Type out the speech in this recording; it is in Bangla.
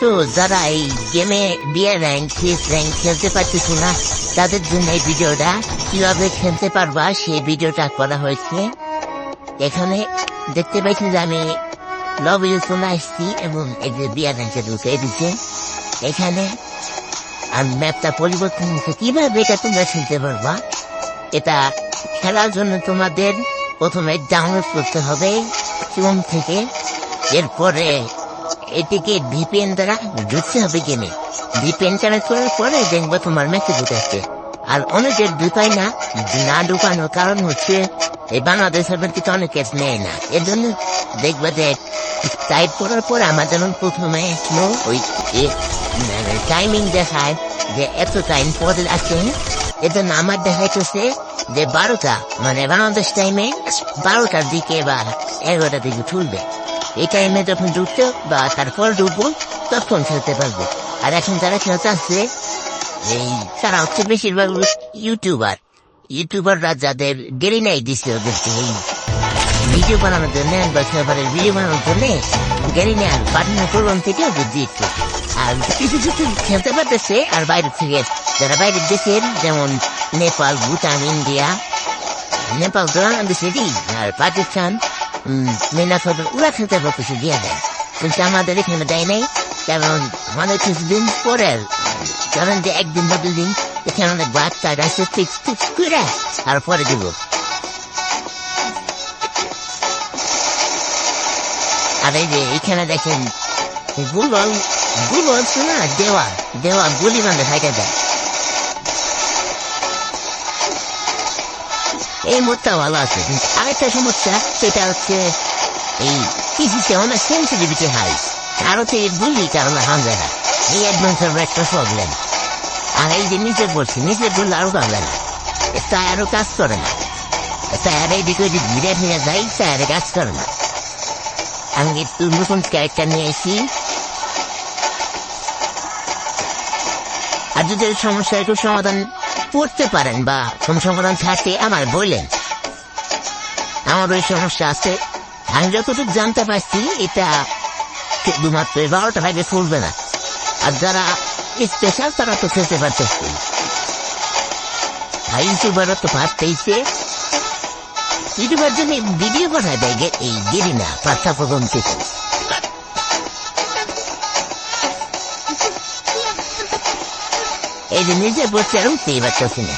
তো, যারা এই গেমে বিয়ে র্যাঙ্ক র্যাঙ্ক খেলতে পারতেছ না, তাদের জন্য এই ভিডিওটা কীভাবে খেলতে পারবা সেই ভিডিওটা করা হয়েছে। এখানে দেখতে পাচ্ছি যে আমি লবি চলে আসছি এবং এই যে বিয়ে র্যাঙ্কে দিচ্ছে এখানে আর ম্যাপটা পরিবর্তন হচ্ছে কীভাবে এটা তোমরা খেলতে পারবা? এটা খেলার জন্য তোমাদের প্রথমে ডাউনলোড করতে হবে। ক্রোম থেকে। এরপরে এটিকে ভিপিএন দ্বারা ঢুকতে হবে গেমে ভিপিএন কানেক্ট করার পরে দেখব তোমার মেসেজ ঢুকাচ্ছে আর অনেকের ঢুকাই না না ঢুকানোর কারণ হচ্ছে এই বাংলাদেশের কিন্তু অনেক নেয় না। এর জন্য দেখবে যে টাইপ করার পর আমার যেমন প্রথমে ওই টাইমিং দেখায় যে এত টাইম পরে আছে এর জন্য আমার দেখাইতেছে যে বারোটা মানে বাংলাদেশ টাইমে বারোটার দিকে বা এগারোটার দিকে তুলবে এই টাইমে যখন ঢুকতে বা তারপর ঢুকবো, তখন খেলতে পারব। আর এখন যারা খেলতে আসছে, এই তারা হচ্ছে বেশিরভাগ ইউটিউবার। ইউটিউবাররা যাদের দেরি নাই দিচ্ছে ওদেরকে এই ভিডিও বানানোর জন্য বা খাবারের ভিডিও বানানোর জন্য দেরি নেই আর পাঠানোর প্রোগ্রাম থেকে ওদের দিচ্ছে আর কিছু কিছু খেলতে পারতেছে আর বাইরে থেকে যারা বাইরের দেশের, যেমন নেপাল, ভুটান, ইন্ডিয়া, নেপাল তো বাংলাদেশেরই, আর পাকিস্তান মেনাফল ওরা খেলতে পারতেছে দিয়ে দেয় কিন্তু আমাদের এখানে দেয় নাই কারণ অনেক কিছুদিন পরে কারণ যে একদিন বা দুদিন এখানে অনেক বাচ্চা আছে ফিক্স ফিক্স করে আর পরে দিব আর এই যে এখানে দেখেন গুলল গুলো আছে না দেওয়া দেওয়া গুলি মানে ফাইটা দেয় এই মুহূর্তে ভালো আছে কিন্তু আরেকটা সমস্যা সেটা হচ্ছে এই কৃষিতে অনেক সেন্সিটিভিটি হাই আরও তো এই গুলি কারণে হামলে না এই অ্যাডভেঞ্চার একটা প্রবলেম আর এই যে নিচে পড়ছে নিচে পড়লে আরও পারবে না টায়ারও কাজ করে না টায়ার এইদিকে যদি ঘিরে ফিরে যাই টায়ারে কাজ করে না আমি একটু নতুন ক্যারেক্টার নিয়ে এসি আর যদি এই সমস্যা একটু সমাধান করতে পারেন, বা কোন সমাধান থাকতে আমার বললেন আমার ওই সমস্যা আছে। আমি যতটুকু জানতে পারছি, এটা শুধুমাত্র বারোটা ভাগে ফুলবে না। আর যারা স্পেশাল তারা তো খেতে পারতেছে আর ইউটিউবারও তো পারতেইছে ইউটিউবার জন্য ভিডিও বানায় দেয় এই গেরি না, পাঁচটা প্রথম থেকে এই যে নিজে বসে আর উঠতেই পারতেছি না